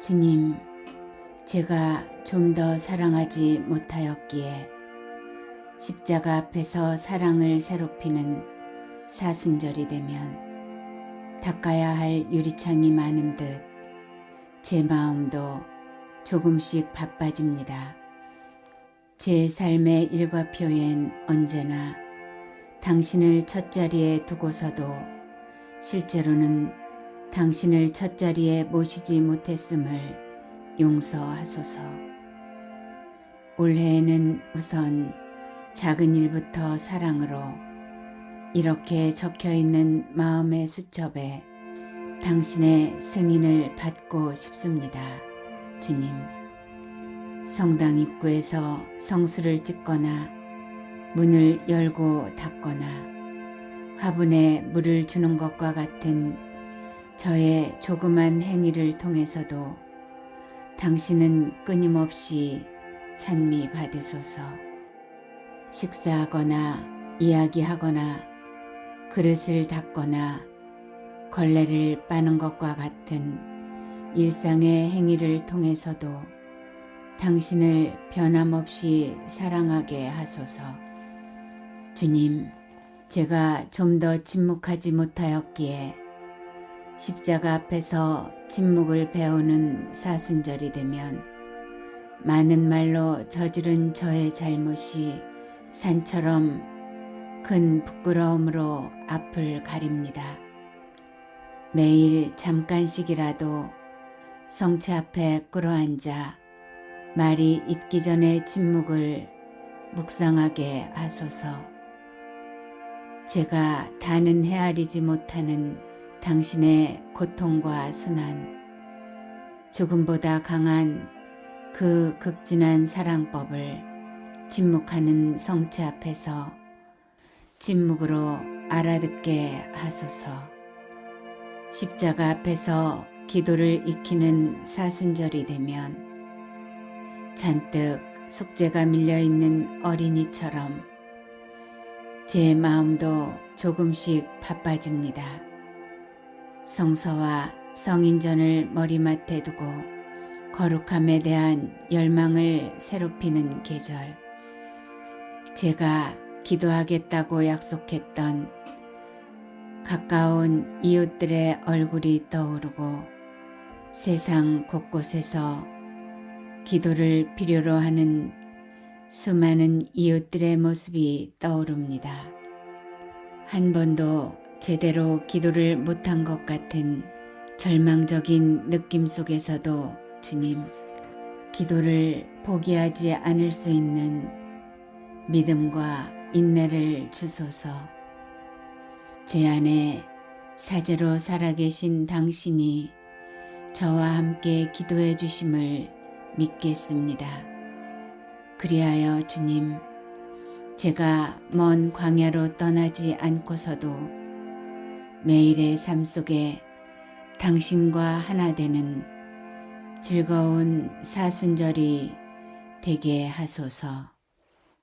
주님, 제가 좀 더 사랑하지 못하였기에 십자가 앞에서 사랑을 새롭히는 사순절이 되면 닦아야 할 유리창이 많은 듯 제 마음도 조금씩 바빠집니다. 제 삶의 일과표엔 언제나 당신을 첫자리에 두고서도 실제로는 당신을 첫자리에 모시지 못했음을 용서하소서. 올해에는 우선 작은 일부터 사랑으로 이렇게 적혀 있는 마음의 수첩에 당신의 승인을 받고 싶습니다. 주님. 성당 입구에서 성수를 찍거나 문을 열고 닫거나 화분에 물을 주는 것과 같은 저의 조그만 행위를 통해서도 당신은 끊임없이 찬미 받으소서. 식사하거나 이야기하거나 그릇을 닦거나 걸레를 빠는 것과 같은 일상의 행위를 통해서도 당신을 변함없이 사랑하게 하소서. 주님, 제가 좀 더 침묵하지 못하였기에 십자가 앞에서 침묵을 배우는 사순절이 되면 많은 말로 저지른 저의 잘못이 산처럼 큰 부끄러움으로 앞을 가립니다. 매일 잠깐씩이라도 성체 앞에 끌어앉아 말이 잊기 전에 침묵을 묵상하게 하소서. 제가 다는 헤아리지 못하는 당신의 고통과 순환, 죽음보다 강한 그 극진한 사랑법을 침묵하는 성체 앞에서 침묵으로 알아듣게 하소서. 십자가 앞에서 기도를 익히는 사순절이 되면 잔뜩 숙제가 밀려 있는 어린이처럼 제 마음도 조금씩 바빠집니다. 성서와 성인전을 머리맡에 두고 거룩함에 대한 열망을 새롭히는 계절. 제가 기도하겠다고 약속했던 가까운 이웃들의 얼굴이 떠오르고 세상 곳곳에서 기도를 필요로 하는 수많은 이웃들의 모습이 떠오릅니다. 한 번도 제대로 기도를 못한 것 같은 절망적인 느낌 속에서도 주님, 기도를 포기하지 않을 수 있는 믿음과 인내를 주소서. 제 안에 사제로 살아계신 당신이 저와 함께 기도해 주심을 믿겠습니다. 그리하여 주님, 제가 먼 광야로 떠나지 않고서도 매일의 삶 속에 당신과 하나 되는 즐거운 사순절이 되게 하소서.